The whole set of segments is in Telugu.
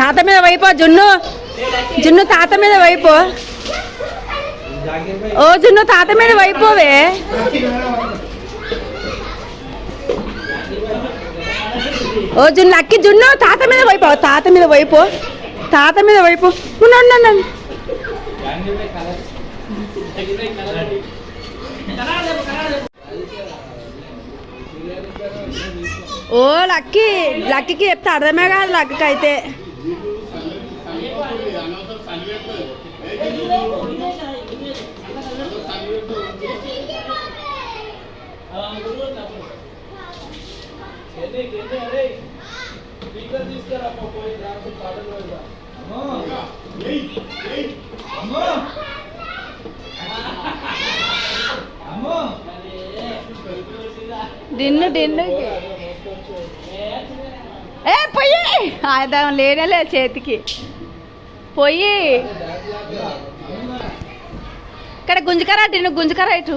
తాత మీద వైపు జున్ను. జున్ను తాత మీద వైపు. ఓ జున్ను తాత మీద వైపోవే. ఓ జున్ను అక్కి జున్ను తాత మీద వైపు. తాత మీద వైపు. తాత మీద వైపు. ఉండు, ఉండు, ఓ లక్కీ లక్కీకి చెప్తే అర్థమే కాదు లక్కకి అయితే డిన్ను డిన్ను ఏ పొయ్యి! ఆయన లేనేలే చేతికి. పొయ్యి! ఇక్కడ గుంజకరా డిన్ను గుంజుకరా ఇటు.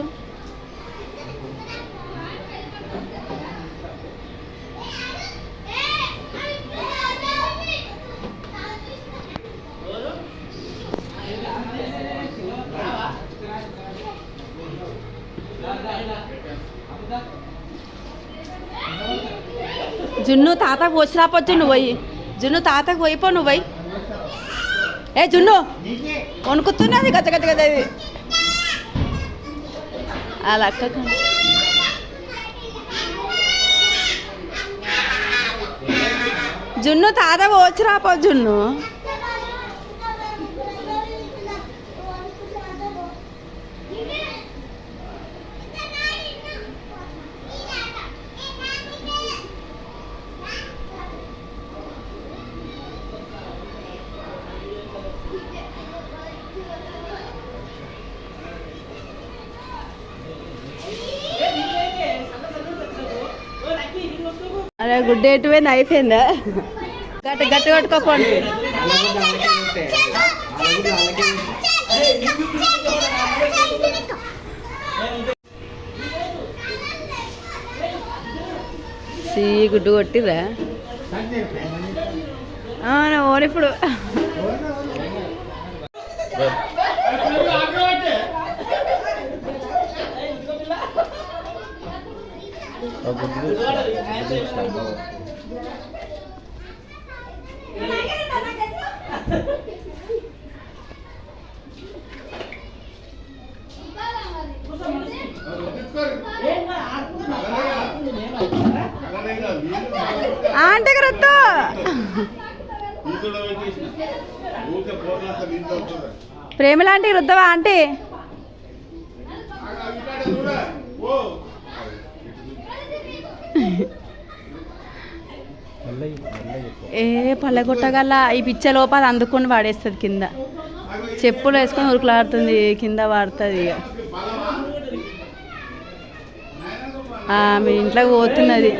జున్ను తాతకు వచ్చి రాపొచ్చు నువ్వు పోయి. జున్ను తాతకు పోయిపో నువ్వు పోయి. ఏ జున్ను వణుకుతున్నది గజ గజ గజ ఇది. అలా జున్ను తాత వచ్చిరాపో జున్ను. గుడ్ డే టు అయిపోయిందా గట్టి గట్టి కొట్టుకోకండి. సీ గుడ్డు కొట్టిరా ఓనిప్పుడు ఆంటీ? రొద్దు ఊరికే పోర్లంతా నీళ్ళు రుద్దవా ఆంటీ ఏ పల్లె కొట్టగల ఈ పిచ్చ లోపల అందుకొని వాడేస్తుంది కింద. చెప్పులు వేసుకొని ఉరుకులాడుతుంది కింద వాడుతుంది ఇక మీ ఇంట్లోకి పోతున్నది.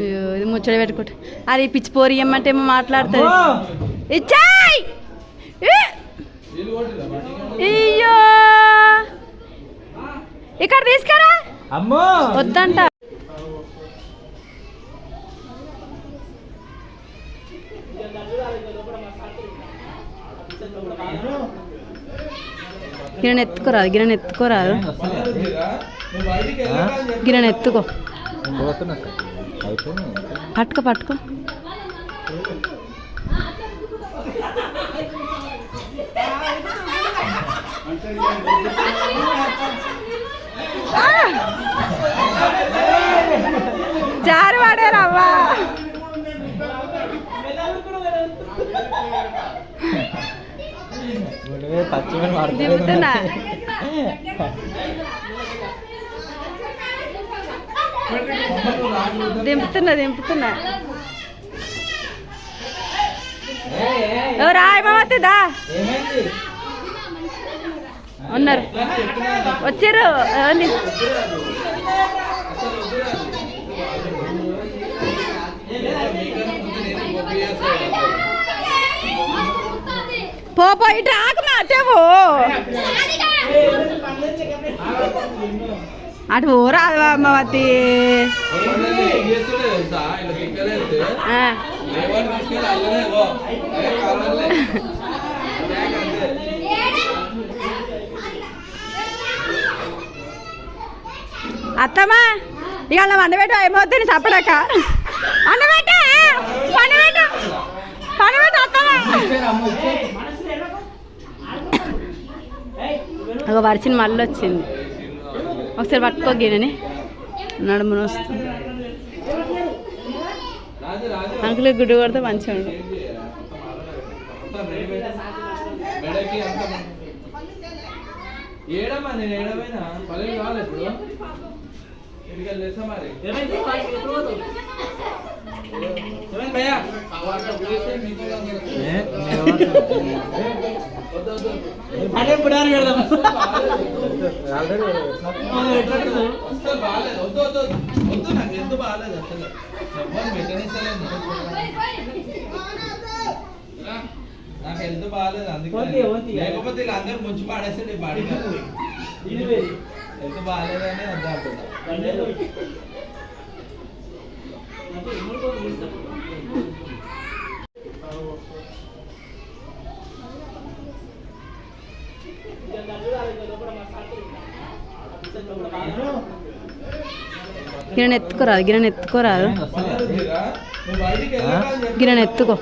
అయ్యో, ఇది ముచ్చట పెట్టుకుంటా. అది పిచ్చి పోరి ఇమ్మంటే ఏమో మాట్లాడుతుంది. ఇచ్చాయ్ ఏ! అయ్యో! ఇక్కడ తీసుకురా! అమ్మో వద్దంట గిన్నె ఎత్తుకోరాదు గిన్నె ఎత్తుకోరాదు. గిన్నె ఎత్తుకో పట్టుకో పట్టుకో ఆ! దింపుతున్నా. దింపుతున్నా రాయ్ మామతి దా. ఉన్నారు. వచ్చారు ఎవరిని? పో పో ఇటు ఆకు మా అటే పో అటు ఊరాదు అమ్మవతి మొన్ననే ఏం చేస్తుండే తెలుసా? ఇలా తిక్కలేస్తే, ఆ, లేవని తీసుకెళ్ళి అల్లనే పో. ఏ కావాలే. బ్యాగ్ అంతే. అత్తమ్మా ఇక వండబెట్టు అయిపోతుంది చప్పడాక వండబెట్టు వండబెట్టు వండబెట్టు అత్తమ్మా ఒక వరిచిన మళ్ళీ వచ్చింది ఒకసారి పట్టుకో గిన్నెని నడుమును వస్తుంది. అంకుల్ గుడ్డు కొడితే మంచిగా ఉండు ఏడమ్మా నేను ఏడమైనా పల్లెలు కావాలి ఇప్పుడు భయ్యా అదే పెడదాం? వద్దు. వద్దు నాకు హెల్త్ బాగాలేదు అందుకే. లేకపోతే వీళ్ళు అందరూ ముంచి పాడేస్తే నేను బాడీ హెల్త్ బాగాలేదని వద్దా అంటున్నా గిన్నె ఎత్తుకోరాదు గిన్నె ఎత్తుకోరాదు. మళ్ళా గిన్నె ఎత్తుకో.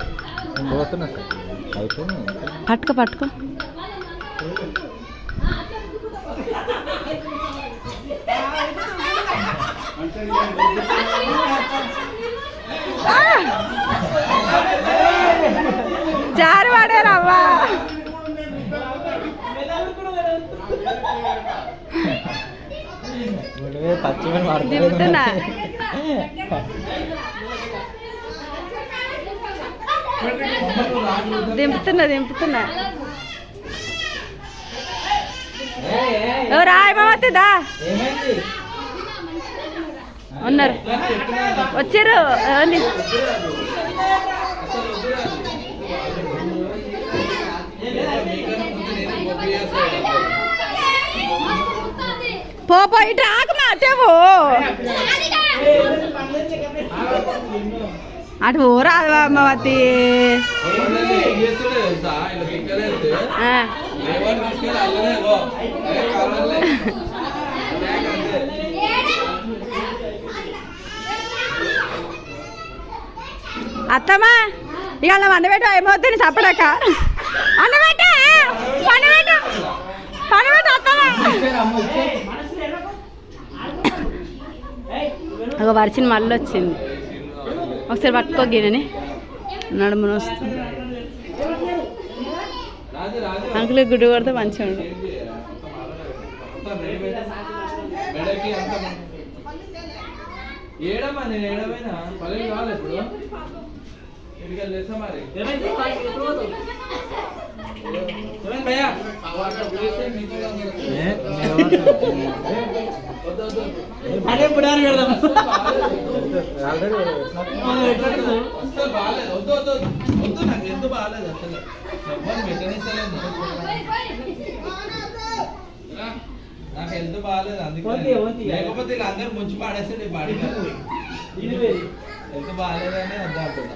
పట్టుకో పట్టుకో. అంటే రుద్ద- దింపుతున్నా దింపుతున్నా ఎవరు రాయమవద్దు దా ఏమైంది ఉన్నారు ఇట్లా చెప్తున్నా కదా. వచ్చిర్రు ఎవరిని వద్దురాదు. అసలు వద్దురాదు. మీకన్నా ముందు నేను గొప్ప చేస్తాను. పో పో ఇటు రాకుమా అటే పో అటు ఊరాదు అమ్మవతి మొన్ననే ఏం చేస్తుండే తెలుసా? ఇలా తిక్కలేస్తే, ఆ, లేవని తీసుకెళ్ళి అల్లనే పో. ఏ కావాలే. బ్యాగ్ అంతే. అత్తమ్మా ఇవాళ వండబెట్టు అయిపోతుంది చప్పడాక వండబెట్టు వండబెట్టు వండబెట్టు అత్తమ్మా ఒక వరిచిన మళ్ళీ వచ్చింది ఒకసారి పట్టుకో గిన్నెని నడుమును వస్తుంది. రాజు, అంకుల్ గుడ్డు కొడితే మంచిగా ఉండు భయ్యా అదే పుడారు పెడదాం. నాకు హెల్త్ బాగాలేదు అందుకే. లేకపోతే వీళ్ళు అందరూ ముంచి పాడేస్తే బాడీ హెల్త్ బాగాలేదని వద్దా అంటున్నా.